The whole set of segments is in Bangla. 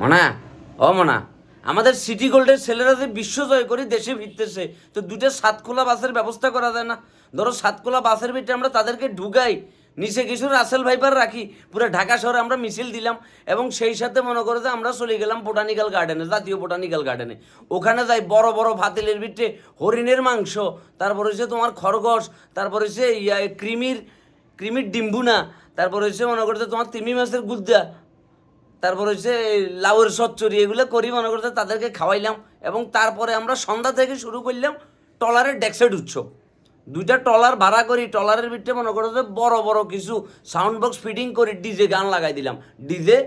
মনা, ও মনা, আমাদের সিটি গোল্ডের ছেলেরা যে বিশ্ব জয় করে দেশে ফিরতেছে, তো দুটো সাতখোলা বাসের ব্যবস্থা করা যায় না? ধরো সাতখোলা বাসের ভিতরে আমরা তাদেরকে ঢুকাই, নিচে কিছু রাসেল ভাইপার রাখি, পুরো ঢাকা শহরে আমরা মিছিল দিলাম, এবং সেই সাথে মনে করে যে আমরা চলে গেলাম বোটানিক্যাল গার্ডেনে জাতীয় বোটানিক্যাল গার্ডেনে ওখানে যাই বড় বড় ভাতেলের ভিতরে হরিণের মাংস, তারপর হচ্ছে তোমার খরগোশ, তারপর হচ্ছে ইয়া কৃমির কৃমির ডিম্বুনা, তারপর হচ্ছে মনে করতে তোমার তিমি মাছের গুদ্দা তারপর হচ্ছে লাউয়ের সচ্চরি এগুলো করি, মনে করতে তাদেরকে খাওয়াইলাম এবং তারপরে আমরা সন্ধ্যা থেকে শুরু করলাম টলারের ডেক্সাইড উৎসব। দুইটা টলার ভাড়া করি টলারের ভিতরে মনে করো যে বড় বড় কিছু সাউন্ড বক্স ফিটিং করি ডিজে গান লাগাই দিলাম। DJ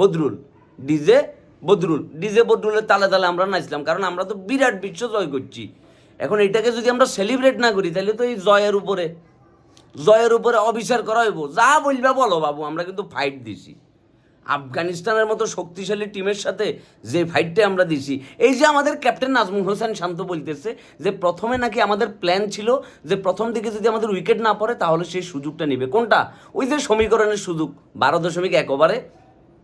Badrul DJ Badrul, DJ বদরুলের তালে তালে আমরা নাচলাম, কারণ আমরা তো বিরাট বিশ্ব জয় করছি। এখন এটাকে যদি আমরা সেলিব্রেট না করি, তাহলে তো এই জয়ের উপরে জয়ের উপরে অবিচার করা হইব। যা বলবা বলো বাবু, আমরা কিন্তু ফাইট দিছি। আফগানিস্তানের মতো শক্তিশালী টিমের সাথে যে ফাইটটা আমরা দিছি। এই যে আমাদের ক্যাপ্টেন নাজমুল হোসেন শান্ত বলতেছে যে প্রথমে নাকি আমাদের প্ল্যান ছিল যে প্রথম দিকে যদি আমাদের উইকেট না পড়ে তাহলে সেই সুযোগটা নেবে। কোনটা? ওই যে সমীকরণের সুযোগ, বারো দশমিক এক ওভারে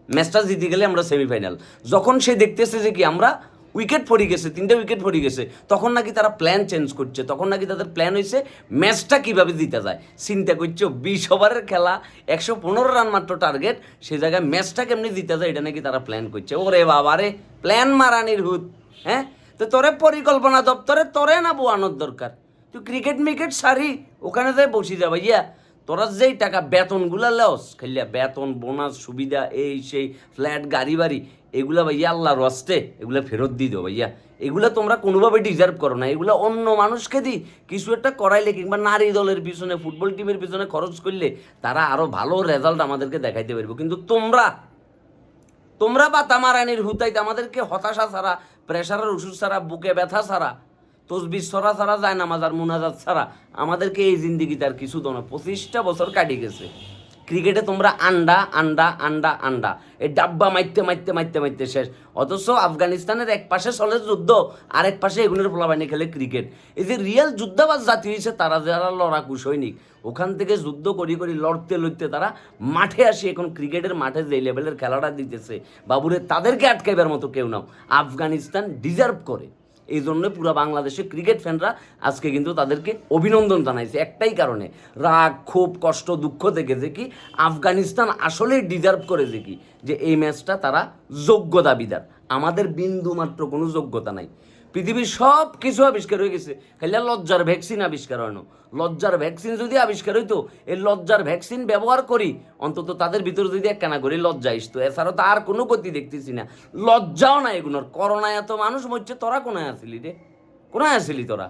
ম্যাচটা জিতে গেলে আমরা সেমিফাইনাল যখন সে দেখতেছে যে কি আমরা উইকেট পড়ে গেছে, তিনটে উইকেট পড়ে গেছে। তখন নাকি তারা প্ল্যান চেঞ্জ করছে, তখন নাকি তাদের প্ল্যান হয়েছে ম্যাচটা কীভাবে দিতে যায়। চিন্তা করছ, বিশ ওভারের খেলা, একশো পনেরো রান মাত্র টার্গেট সে জায়গায় ম্যাচটা কেমনি দিতে যায় এটা নাকি তারা প্ল্যান করছে। ওরে বাবা রে প্ল্যান মারানির হুত হ্যাঁ? তো তোরে পরিকল্পনা দপ্তরে, তোরে না বোয়ানোর দরকার। তুই ক্রিকেট মিকেট সারি, ওখানে যাই বসি যা ভাইয়া। তোরা যেই টাকা বেতনগুলা লস খাইলিয়া বেতন, বোনাস, সুবিধা, এই সেই, ফ্ল্যাট, গাড়ি, বাড়ি, এগুলা ভাইয়া আল্লাহর রস্তে, এগুলা ফেরত দিয়ে দাও ভাইয়া। এগুলা তোমরা কোনোভাবে ডিজার্ভ করো না, এগুলা অন্য মানুষকে দিই কিছু একটা করাইলে কিংবা নারী দলের পিছনে, ফুটবল টিমের পিছনে খরচ করলে তারা আরও ভালো রেজাল্ট আমাদেরকে দেখাইতে পারবে। কিন্তু তোমরা তোমরা বা তামারানির হুতাইতে আমাদেরকে হতাশা ছাড়া প্রেশারের ওষুধ ছাড়া, বুকে ব্যথা ছাড়া তসবির সরা ছাড়া যায় নামাজ আর মুনাজাত ছাড়া। আমাদেরকে এই জিন্দিগিতে আর কিছু তো না। পঁচিশটা বছর কাটি গেছে। ক্রিকেটে তোমরা আন্ডা আন্ডা আন্ডা আন্ডা। এই ডাব্বা মাইতে মাইতে মাইতে মাইতে শেষ। অথচ আফগানিস্তানের এক পাশে চলে যুদ্ধ, আরেক পাশে এগুলোর ফলাবাহিনী খেলে ক্রিকেট। এই যে রিয়েল যুদ্ধাবাজ জাতি হয়েছে তারা যারা লড়াকু সৈনিক ওখান থেকে যুদ্ধ করি করি লড়তে লড়তে তারা মাঠে আসি। এখন ক্রিকেটের মাঠে যে লেভেলের খেলাটা দিতেছে, বাবুরে তাদেরকে আটকাইবার মতো কেউ নাও। আফগানিস্তান ডিজার্ভ করে। এই জন্য পুরো বাংলাদেশে ক্রিকেট ফ্যানরা আজকে কিন্তু তাদেরকে অভিনন্দন জানাইছে একটাই কারণে, রাগ খুব কষ্ট, দুঃখ থেকে যে কি আফগানিস্তান আসলেই ডিজার্ভ করে যে কি, যে এই ম্যাচটা তারা যোগ্য দাবিদার। আমাদের বিন্দু মাত্র কোনো যোগ্যতা নাই। পৃথিবীর সব কিছু আবিষ্কার হয়ে গেছে। খালি লজ্জার ভ্যাকসিন আবিষ্কার হয়নো লজ্জার ভ্যাকসিন যদি আবিষ্কার হইতো, এই লজ্জার ভ্যাকসিন ব্যবহার করি, অন্তত তাদের ভিতরে যদি এক কেনা করি লজ্জা আসতো। এছাড়া তো আর কোনো গতি দেখতেছি না। লজ্জাও নাই এগুলোর। করোনায় এত মানুষ মরছে, তোরা কোনায় আসিলি রে? কোনায় আসিলি তোরা?